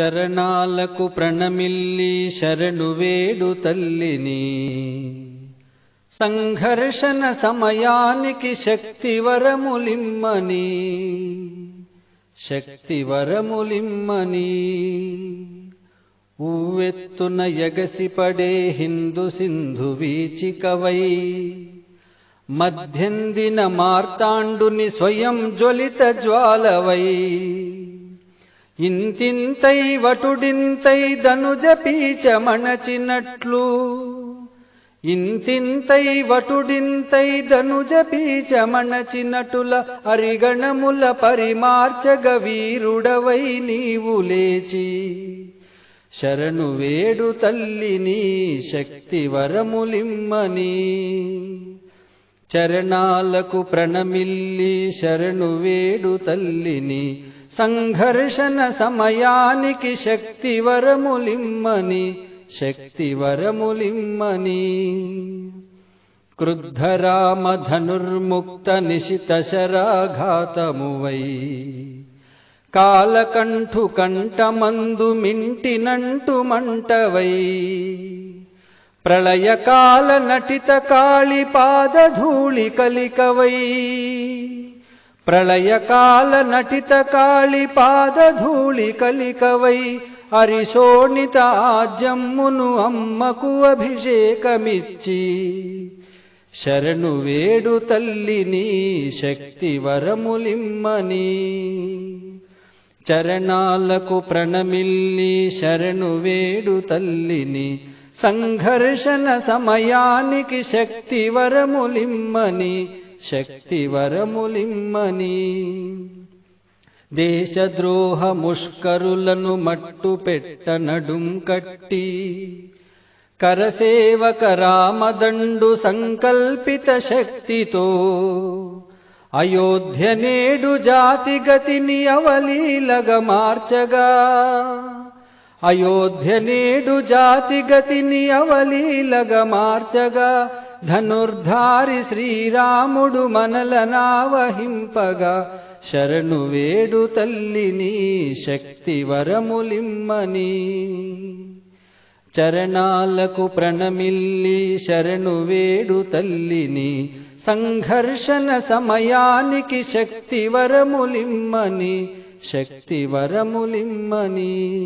చరణాలకు ప్రణమిల్లి శరణు వేడు తల్లిని. సంఘర్షణ సమయానికి శక్తివరములిమ్మని శక్తివరములిమ్మని ఊవెత్తున ఎగసిపడే హిందు సింధు వీచికవై. మధ్యందిన మార్తాండుని స్వయం జ్వలిత జ్వాలవై. ఇంతింతై వటుడింతై ధనుజ పీచమణచినట్లు ఇంతింతై వటుడింతై ధనుజ పీచమణచినటుల అరిగణముల పరిమార్చగ వీరుడవై నీవు లేచి. శరణు వేడు తల్లిని శక్తి వరములిమ్మని. చరణాలకు ప్రణమిల్లి శరణు వేడు తల్లిని సంఘర్షణ సమయానికి శక్తి వరములిమ్మని శక్తి వరములిమ్మని క్రుద్ధరామ ధనుర్ముక్త నిశిత శరాఘాతమువై కాలకంఠు కంఠమందు మింటినంటు మంటవై ప్రళయకాల నటిత కాళి పాదధూళి కలికవై ప్రళయకాల నటిత కాళి పాదధూళి కలికవై అరిశోణిత ఆజ్యమ్మును అమ్మకు అభిషేకమిచ్చి. శరణు వేడు తల్లిని శక్తి వరములిమ్మని. చరణాలకు ప్రణమిల్లి శరణు వేడు తల్లిని సంఘర్షణ సమయానికి శక్తి వరములిమ్మని. శక్తి వరములిమ్మని దేశద్రోహ ముష్కరులను మట్టు పెట్ట నడుం కట్టి కరసేవక రామదండు సంకల్పిత శక్తితో అయోధ్య నేడు జాతి గతిని అవలీలగ మార్చగా అయోధ్య నేడు జాతి గతిని అవలీలగ మార్చగా ధనుర్ధారి శ్రీరాముడు మనలనావహింపగా శరణు వేడు తల్లిని శక్తి వరములిమ్మని. చరణాలకు ప్రణమిల్లి శరణు వేడు తల్లిని సంఘర్షణ సమయానికి శక్తి వరములిమ్మని శక్తి వరములిమ్మని.